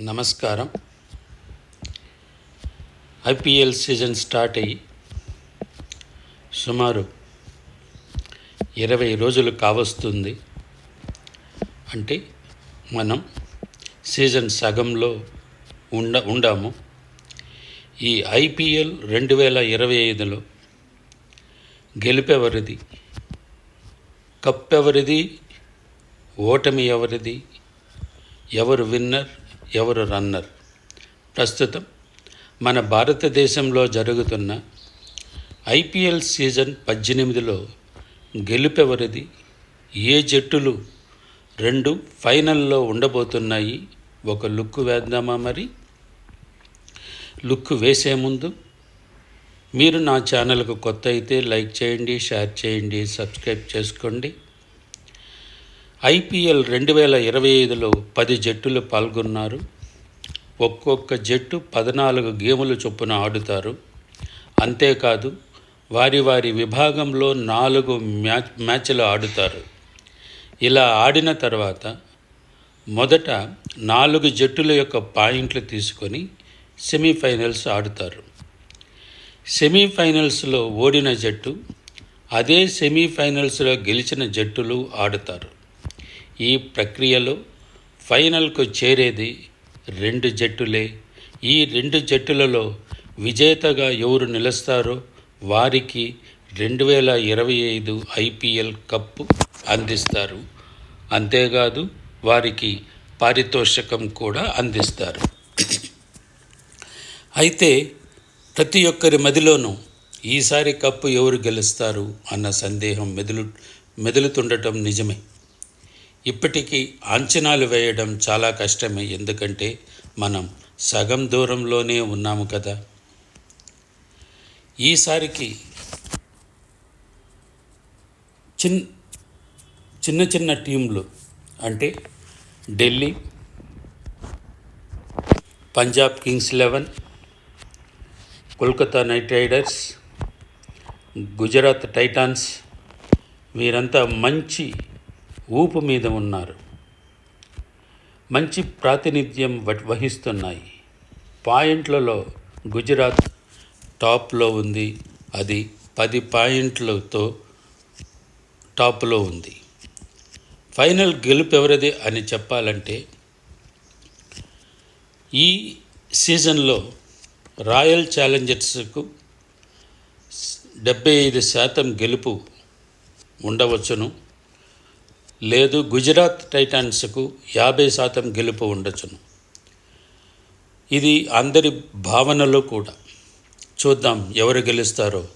నమస్కారం. IPL season start అయ్యి సుమారు ఇరవై రోజులు కావస్తుంది. అంటే మనం సీజన్ సగంలో ఉండ ఉండాము. ఈ ఐపీఎల్ రెండు వేల ఇరవై ఐదులో గెలుపెవరిది? కప్పెవరిది? ఓటమి ఎవరిది? ఎవరు విన్నర్? ఎవరు రన్నర్? ప్రస్తుతం మన భారతదేశంలో జరుగుతున్న ఐపీఎల్ సీజన్ పద్దెనిమిదిలో గెలుపెవరిది? ఏ జట్టులు రెండు ఫైనల్లో ఉండబోతున్నాయి? ఒక లుక్ వేద్దామా మరి? లుక్ వేసే ముందు మీరు నా ఛానల్కు కొత్త అయితే లైక్ చేయండి షేర్ చేయండి సబ్స్క్రైబ్ చేసుకోండి. ఐపీఎల్ రెండు వేల ఇరవై ఐదులో పది జట్టులు పాల్గొన్నారు. ఒక్కొక్క జట్టు పద్నాలుగు గేములు చొప్పున ఆడుతారు. అంతేకాదు వారి వారి విభాగంలో నాలుగు మ్యాచ్ మ్యాచ్లు ఆడుతారు. ఇలా ఆడిన తర్వాత మొదట నాలుగు జట్టుల యొక్క పాయింట్లు తీసుకొని సెమీఫైనల్స్ ఆడుతారు. సెమీఫైనల్స్లో ఓడిన జట్టు అదే సెమీఫైనల్స్లో గెలిచిన జట్టులు ఆడుతారు. ఈ ప్రక్రియలో ఫైనల్కు చేరేది రెండు జట్టులే. ఈ రెండు జట్టులలో విజేతగా ఎవరు నిలుస్తారో వారికి రెండు వేల ఇరవై ఐదు ఐపీఎల్ కప్పు అందిస్తారు. అంతేకాదు వారికి పారితోషికం కూడా అందిస్తారు. అయితే ప్రతి ఒక్కరి మదిలోనూ ఈసారి కప్పు ఎవరు గెలుస్తారు అన్న సందేహం మెదులు మెదులుతుండటం నిజమే. ఇప్పటికీ అంచనాలు వేయడం చాలా కష్టమే ఎందుకంటే మనం సగం దూరంలోనే ఉన్నాము కదా. ఈసారికి చిన్ చిన్న చిన్న టీంలు అంటే Delhi Punjab Kings eleven Kolkata Knight Riders Gujarat Titans వీరంతా మంచి ఊపు మీద ఉన్నారు. మంచి ప్రాతినిధ్యం వ- వహిస్తున్నాయి. పాయింట్లలో గుజరాత్ టాప్లో ఉంది. అది పది పాయింట్లతో టాప్లో ఉంది. ఫైనల్ గెలుపు ఎవరిది అని చెప్పాలంటే ఈ సీజన్లో రాయల్ ఛాలెంజర్స్కు డెబ్బై ఐదు శాతం గెలుపు ఉండవచ్చును. లేదు గుజరాత్ టైటాన్స్కు యాభై శాతం గెలుపు ఉండొచ్చును. ఇది అందరి భావనలో కూడా. చూద్దాం ఎవరు గెలుస్తారో.